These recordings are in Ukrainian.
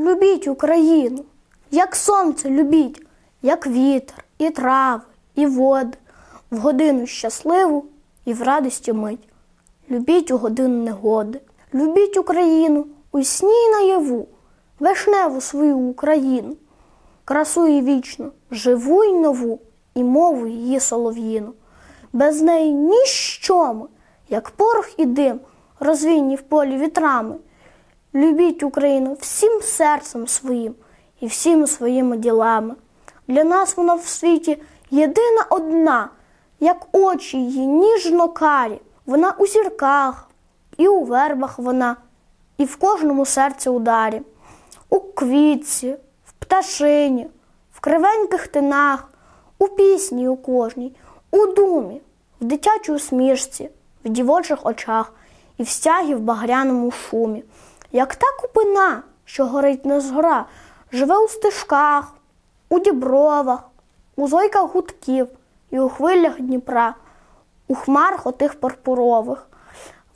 Любіть Україну, як сонце любіть, як вітер, і трави, і води, в годину щасливу і в радості мить. Любіть у годину негоди, любіть Україну у сні й наяву, вишневу свою Україну, красу і вічну, живу й нову, і мову її солов'їну. Без неї ніщо ми, як порох і дим, розвійні в полі вітрами. Любіть Україну всім серцем своїм і всіми своїми ділами. Для нас вона в світі єдина одна, як очі її ніжно карі. Вона у зірках, і у вербах вона, і в кожному серці ударі, у квітці, в пташині, в кривеньких тинах, у пісні у кожній, у думі, в дитячій усмішці, в дівочих очах і в стягі в багряному шумі. Як та купина, що горить не згора, живе у стежках, у дібровах, у зойках гудків і у хвилях Дніпра, у хмарах отих пурпурових,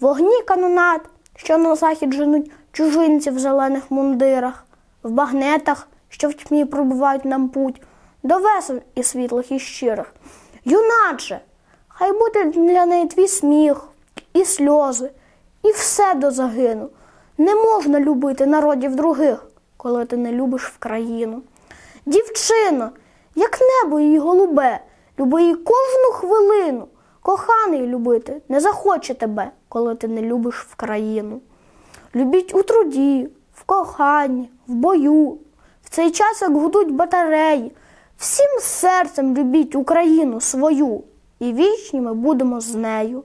вогні канонат, що на захід женуть чужинці в зелених мундирах, в багнетах, що в тьмі пробивають нам путь, до весел і світлих і щирих. Юначе, хай буде для неї твій сміх, і сльози, і все до загину. Не можна любити народів других, коли ти не любиш в країну. Дівчино, як небо її голубе, люби її кожну хвилину. Коханий любити не захоче тебе, коли ти не любиш в країну. Любіть у труді, в коханні, в бою, в цей час, як гудуть батареї. Всім серцем любіть Україну свою, і вічні ми будемо з нею.